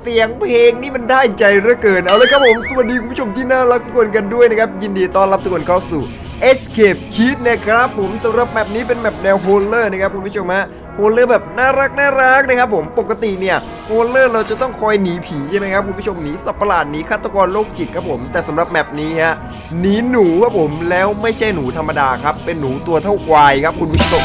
เสียงเพลงนี่มันได้ใจเหลือเกิน เอาเลยครับผมสวัสดีคุณผู้ชมที่น่ารักทุกคนกันด้วยนะครับ ยินดีต้อนรับทุกคนเข้าสู่ Escape Cheat นะครับผมสำหรับแมปนี้เป็นแมปแนวโฮลเลอร์นะครับคุณผู้ชมฮะโฮลเลอร์แบบน่ารักน่ารักนะครับผมปกติเนี่ยโฮลเลอร์เราจะต้องคอยหนีผีใช่ไหมครับคุณผู้ชมหนีสัตว์ประหลาดหนีฆาตกรโรคจิตครับผม แต่สำหรับแมปนี้ฮะหนีหนูครับผมแล้วไม่ใช่หนูธรรมดาครับเป็นหนูตัวเท่าควายครับคุณผู้ชม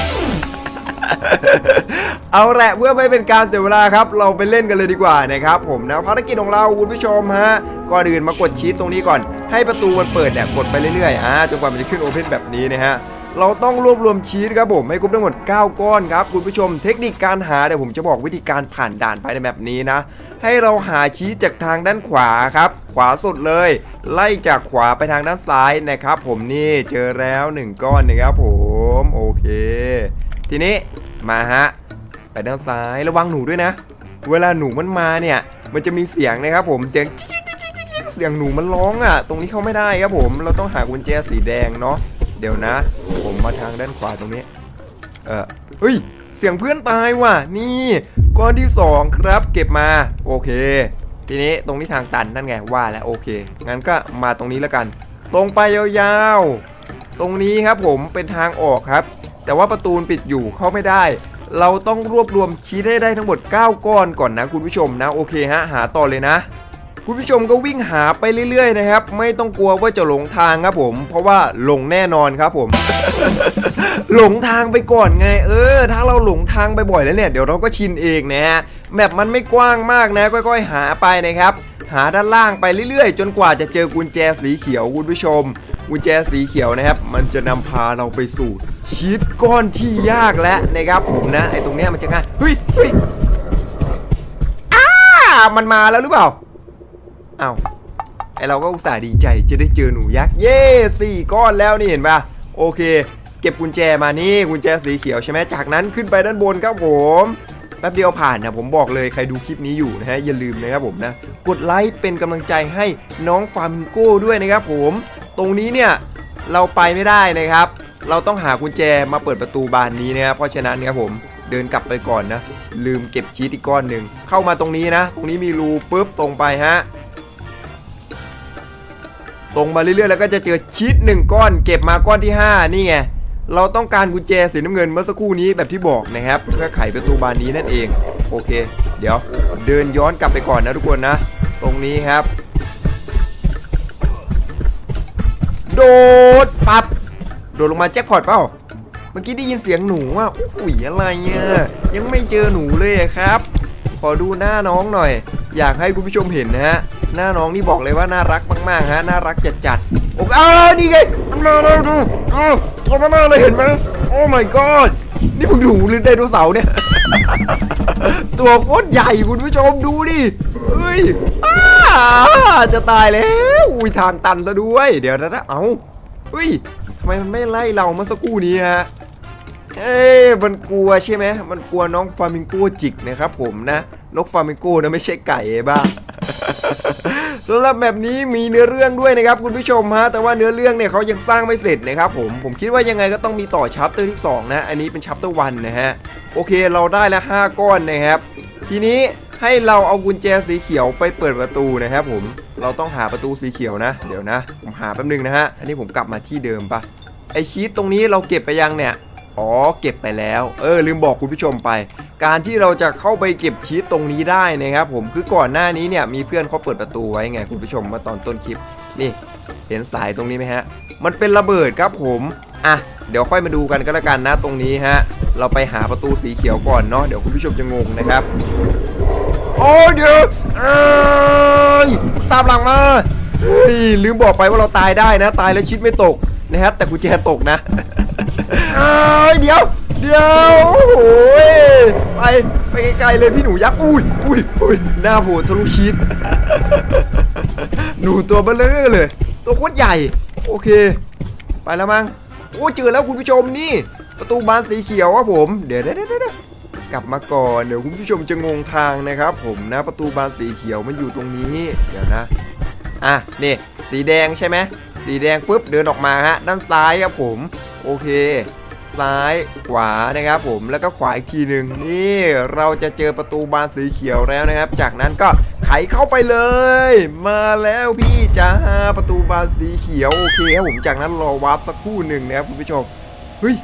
เอาแหละเพื่อไม่เป็นการเสียเวลาครับ เราไปเล่นกันเลยดีกว่านะครับผมนะภารกิจของเราคุณผู้ชมฮะก่อนอื่นมากดชีตตรงนี้ก่อน ให้ประตูมันเปิดเนี่ยกดไปเรื่อยๆอ่าจนกว่ามันจะขึ้นโอเพนแบบนี้นะฮะเราต้องรวบรวมชีตครับผมให้ครบทั้งหมด 9 ก้อนครับคุณผู้ชมเทคนิคการหาเดี๋ยวผมจะบอกวิธีการผ่านด่านไปในแบบนี้นะ ให้เราหาชีตจากทางด้านขวาครับ ขวาสุดเลย ไล่จากขวาไปทางด้านซ้ายนะครับ ผมนี่เจอแล้วหนึ่งก้อนนะครับผมโอเค ทีนี้มาฮะ ไปด้านซ้ายระวังหนูด้วยนะ เวลาหนูมันมาเนี่ย มันจะมีเสียงนะครับผมเสียงจิ๊กจิ๊กจิ๊กจิ๊กเสียงหนูมันร้องอะ ตรงนี้เข้าไม่ได้ครับผม เราต้องหากุญแจสีแดงเนาะเดี๋ยวนะ ผมมาทางด้านขวาตรงนี้ เออเฮ้ยเสียงเพื่อนตายว่ะ นี่ก้อนที่สองครับ เก็บมา โอเค ทีนี้ตรงนี้ทางตันนั่นไงว่าแล้วโอเคงั้นก็มาตรงนี้แล้วกัน ตรงไปยาวๆตรงนี้ครับผมเป็นทางออกครับ แต่ว่าประตูปิดอยู่เข้าไม่ได้ เราต้องรวบรวมชีทให้ได้ทั้งหมด 9 ก้อนก่อนนะคุณผู้ชมนะโอเคฮะหาต่อเลยนะ คุณผู้ชมก็วิ่งหาไปเรื่อยๆนะครับ ไม่ต้องกลัวว่าจะหลงทางครับผม เพราะว่าหลงแน่นอนครับผม หลงทางไปก่อนไง เออ ถ้าเราหลงทางไปบ่อยแล้วเนี่ยเดี๋ยวเราก็ชินเองนะฮะแมปมันไม่กว้างมากนะค่อย ๆ หาไปนะครับหาด้านล่างไปเรื่อยๆ จนกว่าจะเจอกุญแจสีเขียวคุณผู้ชม กุญแจสีเขียวนะครับ มันจะนำพาเราไปสู่ชีตก้อนที่ยากแล้วนะครับผมนะไอ้ตรงเนี้ยมันจะง่ายเฮ้ยเฮ้ยอ้ามันมาแล้วหรือเปล่าอ้าวไอเราก็อุตส่าห์ดีใจจะได้เจอหนูยักษ์เย่สี่ก้อนแล้วนี่เห็นปะโอเค เก็บกุญแจมานี่กุญแจสีเขียวใช่ไหมจากนั้นขึ้นไปด้านบนครับผมแป๊บเดียวผ่านนะผมบอกเลยใครดูคลิปนี้อยู่นะฮะอย่าลืมนะครับผมนะ กดไลค์เป็นกำลังใจให้น้องฟาร์มิงโก้ด้วยนะครับผม ตรงนี้เนี่ยเราไปไม่ได้นะครับ เราต้องหากุญแจมาเปิดประตูบานนี้นะครับเพราะฉะนั้นครับผมเดินกลับไปก่อนนะ ลืมเก็บชีตอีกก้อนหนึ่งเข้ามาตรงนี้นะ ตรงนี้มีรูปุ๊บตรงไปฮะตรงมาเรื่อยๆแล้วก็จะเจอชีตหนึ่งก้อน เก็บมาก้อนที่ 5 นี่ไงเราต้องการกุญแจสีน้ำเงินเมื่อสักครู่นี้แบบที่บอกนะครับเพื่อไขประตูบานนี้นั่นเอง โอเค เดี๋ยวเดินย้อนกลับไปก่อนนะทุกคนนะ ตรงนี้ครับ โดดปับโดดลงมาแจ็คพอตเปล่าเมื่อกี้ได้ยินเสียงหนูอะอุ้ยอะไรอะยังไม่เจอหนูเลยครับ ขอดูหน้าน้องหน่อย อยากให้คุณผู้ชมเห็นนะฮะหน้าน้องนี่บอกเลยว่าน่ารักมากๆฮะน่ารักจัดๆโอ้อ้าวนี่ไงมันมาแล้วดูอ้ตัวมันมาเลยเห็นไหมโอ้ my god นี่มึงหนูหรือไดโนเสาร์เนี่ย ตัวโคตรใหญ่คุณผู้ชมดูดิเฮ้ยอ้า จะตายแล้ว อุ้ยทางตันซะด้วย เดี๋ยวนะเอาเฮ้ยทำไมมันไม่ไล่เราเมื่อสักครู่นี้ฮะเอ้ยมันกลัวใช่ไหมมันกลัวน้องฟามิงโก้จิกนะครับผมนะนกฟามิงโก้นะไม่ใช่ไก่บ้าสำหรับแบบนี้มีเนื้อเรื่องด้วยนะครับคุณผู้ชมฮะแต่ว่าเนื้อเรื่องเนี่ยเขายังสร้างไม่เสร็จนะครับผมผมคิดว่ายังไงก็ต้องมีต่อชัปเตอร์ที่2นะอันนี้เป็นชัปเตอร์วันนะฮะโอเคเราได้แล้ว5ก้อนนะครับ ทีนี้ ให้เราเอากุญแจสีเขียวไปเปิดประตูนะครับผมเราต้องหาประตูสีเขียวนะ เดี๋ยวนะ ผมหาแป๊บนึงนะฮะอันนี้ผมกลับมาที่เดิมปะไอชีตตรงนี้เราเก็บไปยังเนี่ยอ๋อเก็บไปแล้ว เออลืมบอกคุณผู้ชมไป การที่เราจะเข้าไปเก็บชีตตรงนี้ได้นะครับผมคือก่อนหน้านี้เนี่ยมีเพื่อนเขาเปิดประตูไว้ไงคุณผู้ชมมาตอนต้นคลิปนี่เห็นสายตรงนี้ไหมฮะ มันเป็นระเบิดครับผมอะเดี๋ยวค่อยมาดูกันก็แล้วกันนะตรงนี้ฮะ เราไปหาประตูสีเขียวก่อนเนาะเดี๋ยวคุณผู้ชมจะงงนะครับ โอ้เดี๋ยวเอ้ยตามหลังมาลืมบอกไปว่าเราตายได้นะ ตายแล้วชิดไม่ตกนะครับแต่กุญแจตกนะเอ้ยเดี๋ยว เดี๋ยวโอ้โหไปไปไกลๆเลยพี่หนูยักษ์อุ้ยอุ้ยอุ้ยหน้าโหดทะลุชีตหนูตัวเบลอเลย ตัวโคตรใหญ่ โอเค ไปแล้วมั้งโอ้เจอแล้วคุณผู้ชมนี่ ประตูบานสีเขียวครับผม เดดเดี๋ยวเดี๋ยวเดี๋ยว กลับมาก่อน เดี๋ยวคุณผู้ชมจะงงทางนะครับ ผมนะประตูบานสีเขียวมันอยู่ตรงนี้เดี๋ยวนะอะนี่สีแดงใช่ไหมสีแดงปุ๊บเดินออกมาฮะด้านซ้ายครับผมโอเค ซ้ายขวานะครับผมแล้วก็ขวาอีกทีหนึ่งนี่เราจะเจอประตูบานสีเขียวแล้วนะครับ จากนั้นก็ไขเข้าไปเลย มาแล้วพี่จ้าประตูบานสีเขียวโอเคครับผมจากนั้นรอวาร์ปสักครู่หนึ่งนะครับคุณผู้ชมเฮ้ย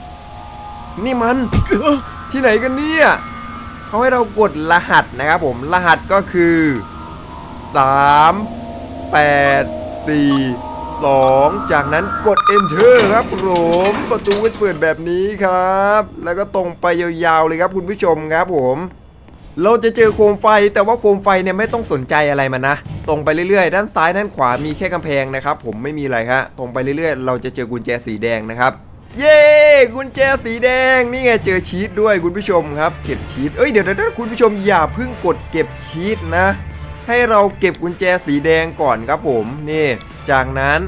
นี่มันที่ไหนกันเนี่ยเขาให้เรากดรหัสนะครับผมรหัสก็คือ 3 8 4 2 จากนั้นกด enter ครับผมประตูก็จะเปิดแบบนี้ครับ แล้วก็ตรงไปยาวๆเลยครับคุณผู้ชมครับผม เราจะเจอโคมไฟแต่ว่าโคมไฟเนี่ยไม่ต้องสนใจอะไรมันนะ ตรงไปเรื่อยๆ ด้านซ้ายด้านขวามีแค่กำแพงนะครับผมไม่มีอะไรฮะตรงไปเรื่อยๆ เราจะเจอกุญแจสีแดงนะครับ เย้กุญแจสีแดงนี่ไงเจอชีตด้วยคุณผู้ชมครับ เก็บชีตเอ้ยเดี๋ยวเดี๋ยวคุณผู้ชมอย่าเพิ่งกดเก็บชีตนะ ให้เราเก็บกุญแจสีแดงก่อนครับผมนี่จากนั้น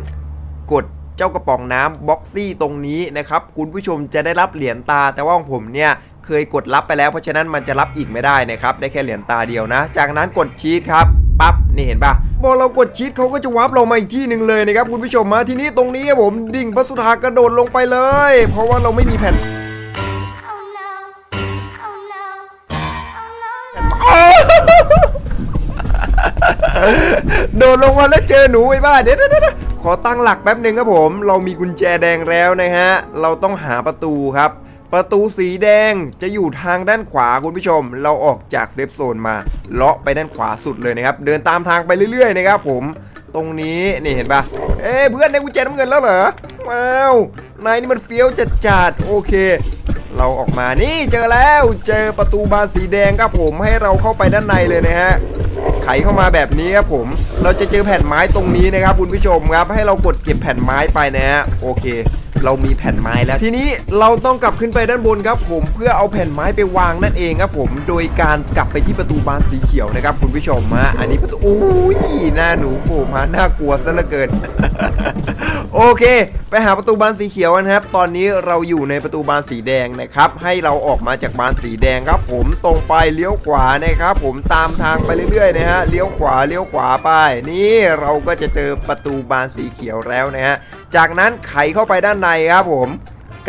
กดเจ้ากระป๋องน้ำบ็อกซี่ตรงนี้นะครับ คุณผู้ชมจะได้รับเหรียญตา แต่ว่าของผมเนี่ยเคยกดรับไปแล้วเพราะฉะนั้นมันจะรับอีกไม่ได้นะครับ ได้แค่เหรียญตาเดียวนะ จากนั้นกดชีตครับ ปั๊บนี่เห็นปะพอเรากดชีตเขาก็จะวาร์ปเรามาอีกที่หนึ่งเลยนะครับคุณผู้ชมมาทีนี้ตรงนี้ครับผมดิ่งพระสุธากระโดดลงไปเลย เพราะว่าเราไม่มีแผ่น Oh no. Oh no. Oh no. โดดลงมาแล้วเจอหนูไอ้บ้าเดี๋ยวเดี๋ยวเดี๋ยวขอตั้งหลักแป๊บหนึ่งครับผม เรามีกุญแจแดงแล้วนะฮะ เราต้องหาประตูครับ ประตูสีแดงจะอยู่ทางด้านขวาคุณผู้ชม เราออกจากเซฟโซนมาเลาะไปด้านขวาสุดเลยนะครับ เดินตามทางไปเรื่อยๆนะครับผม ตรงนี้นี่เห็นปะเอ้เพื่อนได้กุญแจน้ำเงินแล้วเหรอว้าวนายนี่มันเฟี้ยวจัดจัดโอเค เราออกมานี่เจอแล้วเจอประตูบานสีแดงครับผมให้เราเข้าไปด้านในเลยนะฮะไขเข้ามาแบบนี้ครับผม เราจะเจอแผ่นไม้ตรงนี้นะครับคุณผู้ชมครับ ให้เรากดเก็บแผ่นไม้ไปนะฮะโอเค เรามีแผ่นไม้แล้วทีนี้เราต้องกลับขึ้นไปด้านบนครับ ผมเพื่อเอาแผ่นไม้ไปวางนั่นเองครับผมโดยการกลับไปที่ประตูบานสีเขียวนะครับ คุณผู้ชมฮะอันนี้ประตูอุ้ยหน้าหนูโผล่มาน่ากลัวซะเหลือเกิน โอเค ไปหาประตูบานสีเขียวกันครับ ตอนนี้เราอยู่ในประตูบานสีแดงนะครับ ให้เราออกมาจากบานสีแดงครับ ผมตรงไปเลี้ยวขวานะครับ ผมตามทางไปเรื่อยๆนะฮะเลี้ยวขวาเลี้ยวขวาไป นี่เราก็จะเจอประตูบานสีเขียวแล้วนะฮะจากนั้นไขเข้าไปด้านในครับ ผม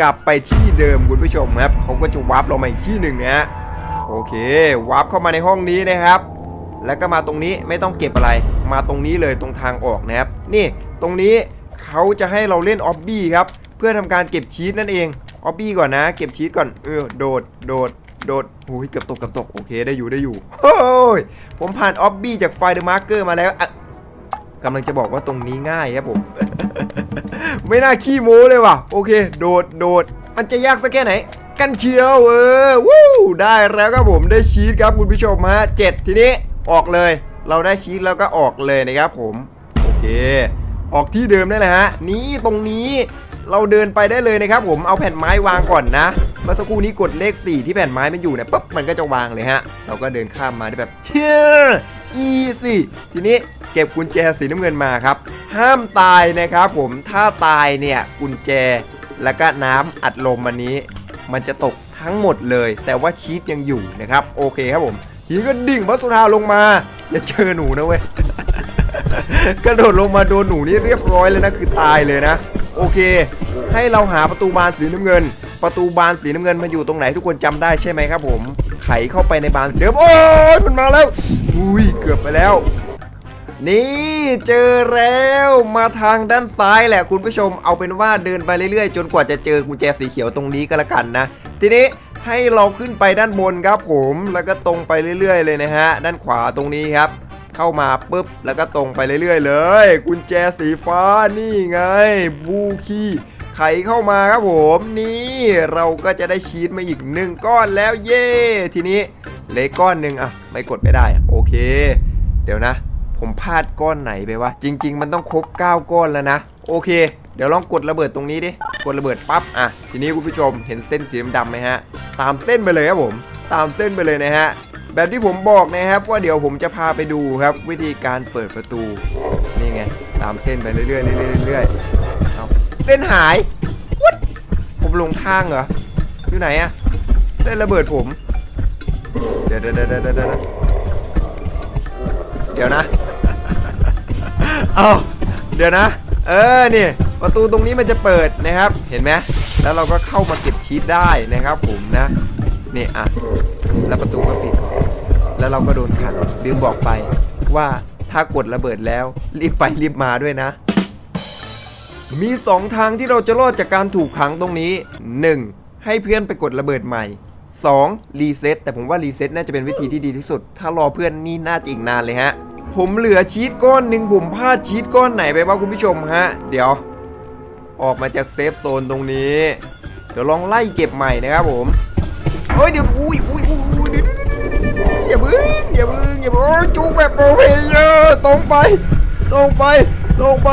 กลับไปที่เดิมคุณผู้ชมครับเขาก็จะวาร์ปเรามาอีกที่หนึ่งนะฮะโอเควาร์ปเข้ามาในห้องนี้นะครับ แล้วก็มาตรงนี้ไม่ต้องเก็บอะไร มาตรงนี้เลยตรงทางออกนะครับ นี่ตรงนี้ เขาจะให้เราเล่นออบบี้ครับ เพื่อทำการเก็บชีสนั่นเองออบบี้ก่อนนะ เก็บชีสก่อนเออโดดโดดโดดโอ้ยเกือบตกเกือบตกโอเคได้อยู่ได้อยู่โอ้ยผมผ่านออบบี้จากไฟเดอะมาร์เกอร์มาแล้วกำลังจะบอกว่าตรงนี้ง่ายครับผม ไม่น่าขี้โม้เลยว่ะ โอเค โดดโดด มันจะยากสักแค่ไหน กันเชียวเออวู้ได้แล้วครับผมได้ชีสครับคุณผู้ชมฮะเจ็ดทีนี้ออกเลย เราได้ชีสแล้วก็ออกเลยนะครับผม โอเค ออกที่เดิมได้เลยฮะ นี่ตรงนี้เราเดินไปได้เลยนะครับผมเอาแผ่นไม้วางก่อนนะเมื่อสักครู่นี้กดเลข 4 ที่แผ่นไม้มันอยู่เนี่ยปุ๊บมันก็จะวางเลยฮะ เราก็เดินข้ามมาได้แบบเฮียอีสิทีนี้เก็บกุญแจสีน้ำเงินมาครับ ห้ามตายนะครับผมถ้าตายเนี่ยกุญแจแล้วก็น้ำอัดลมอันนี้ มันจะตกทั้งหมดเลย แต่ว่าชีตยังอยู่นะครับ โอเคครับผมทีนี้ก็ดิ่งพระสุธาลงมาอย่าเจอหนูนะเว้ย กระโดดลงมาโดนหนูนี่เรียบร้อยเลยนะคือตายเลยนะ โอเค ให้เราหาประตูบานสีน้ำเงิน ประตูบานสีน้ำเงินมันอยู่ตรงไหนทุกคนจำได้ใช่ไหมครับ ผม ไขเข้าไปในบานสีเดิมโอ้ยมันมาแล้ว อุ้ยเกือบไปแล้ว นี่เจอแล้วมาทางด้านซ้ายแหละคุณผู้ชมเอาเป็นว่าเดินไปเรื่อยๆ จนกว่าจะเจอกุญแจสีเขียวตรงนี้ก็แล้วกันนะ ทีนี้ให้เราขึ้นไปด้านบนครับผมแล้วก็ตรงไปเรื่อย ๆ เลยนะฮะ ด้านขวาตรงนี้ครับ เข้ามาปุ๊บ แล้วก็ตรงไปเรื่อยๆ เลย กุญแจสีฟ้านี่ไง บูคีไขเข้ามาครับผมนี่เราก็จะได้ชีตมาอีกหนึ่งก้อนแล้วเย่ทีนี้เลยก้อนหนึ่งอะไม่กดไม่ได้อะโอเค เดี๋ยวนะ ผมพลาดก้อนไหนไปวะจริง ๆ มันต้องครบ 9 ก้อนแล้วนะ โอเค เดี๋ยวลองกดระเบิดตรงนี้ดิกดระเบิดปั๊บอะทีนี้คุณผู้ชมเห็นเส้นสีดำไหมฮะ ตามเส้นไปเลยครับผม ตามเส้นไปเลยนะฮะ แบบที่ผมบอกนะครับว่าเดี๋ยวผมจะพาไปดูครับ วิธีการเปิดประตูนี่ไงตามเส้นไปเรื่อยๆเรื่อยๆเรื่อยๆเอาเส้นหายผมลงทางเหรออยู่ไหนอะเส้นระเบิดผม เดี๋ยวเดี๋ยวเดี๋ยวเดี๋ยวเดี๋ยวนะเอาเดี๋ยวนะ เออนี่ประตูตรงนี้มันจะเปิดนะครับ เห็นไหมแล้วเราก็เข้ามาเก็บชีสได้นะครับผมนะนี่อะแล้วประตูก็ปิด แล้วเราก็โดนขังลืมบอกไปว่าถ้ากดระเบิดแล้ว รีบไปรีบมาด้วยนะ มี 2 ทางที่เราจะรอดจากการถูกขังตรงนี้ 1. ให้เพื่อนไปกดระเบิดใหม่ 2. รีเซ็ตแต่ผมว่ารีเซ็ตน่าจะเป็นวิธีที่ดีที่สุด ถ้ารอเพื่อนนี่น่าจะอีกนานเลยฮะ ผมเหลือชีตก้อนหนึ่งผมพลาดชีตก้อนไหนไปบ้างคุณผู้ชมฮะ เดี๋ยว ออกมาจากเซฟโซนตรงนี้ เดี๋ยวลองไล่เก็บใหม่นะครับผมเฮ้ยเดี๋ยวอุ้ยอุ้ยอุ้ย อย่าบึ้งอย่าบึ้งอย่าบึ้งโอ้ยจูแบบโปรเพเยอร์ตรงไป ตรงไป ตรงไป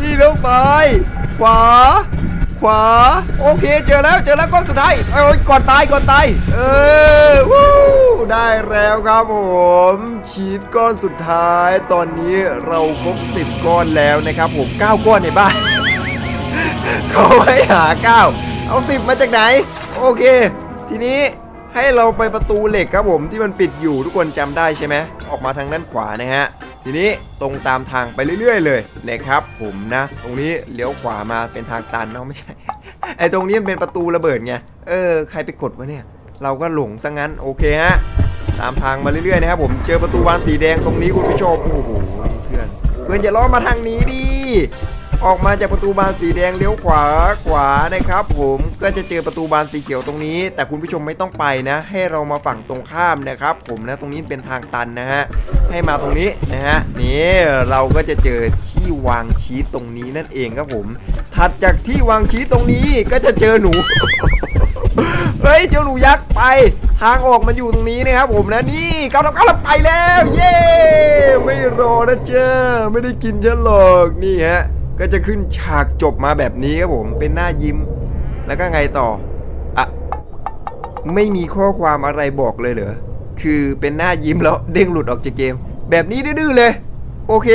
นี่เลี้ยวซ้ายขวา ขวา โอเคเจอแล้วเจอแล้วก้อนสุดท้ายเอ้ยก่อนตายก่อนตายเออวู้ได้แล้วครับผมชีตก้อนสุดท้าย ตอนนี้เราครบ10ก้อนแล้วนะครับผม9ก้าก้อนในบ้านเขาให้หา9เอา10มาจากไหน โอเค ทีนี้ ให้เราไปประตูเหล็กครับผมที่มันปิดอยู่ทุกคนจำได้ใช่ไหมออกมาทางด้านขวานะฮะทีนี้ตรงตามทางไปเรื่อย ๆ เลยนะครับผมนะ ตรงนี้เลี้ยวขวามาเป็นทางตันเนาะไม่ใช่ไอ้ตรงนี้มันเป็นประตูระเบิดไงเออใครไปกดวะเนี่ย เราก็หลงซะงั้นโอเคฮะตามทางมาเรื่อยๆนะครับผมเจอประตูบานสีแดงตรงนี้คุณผู้ชมโอ้โหเพื่อนเพื่อนอย่าล้อมาทางนี้ดิ ออกมาจากประตูบานสีแดงเลี้ยวขวาขวานะครับ ผมก็จะเจอประตูบานสีเขียวตรงนี้ แต่คุณผู้ชมไม่ต้องไปนะ ให้เรามาฝั่งตรงข้ามนะครับ ผมนะตรงนี้เป็นทางตันนะฮะให้มาตรงนี้นะฮะนี่เราก็จะเจอที่วางชีตตรงนี้นั่นเองครับผม ถัดจากที่วางชีตตรงนี้ก็จะเจอหนูเฮ้ยเจ้าหนูยักษ์ไป ทางออกมันอยู่ตรงนี้นะครับผมนะนี่ก้าวทับก้าวไปแล้ว เย้ไม่รอนะเจ้าไม่ได้กินฉันหรอกนี่ฮะ ก็จะขึ้นฉากจบมาแบบนี้ครับผมเป็นหน้ายิ้ม แล้วก็ไงต่ออะไม่มีข้อความอะไรบอกเลยเหรอคือเป็นหน้ายิ้มแล้วเด้งหลุดออกจากเกม แบบนี้ดื้อเลย โอเค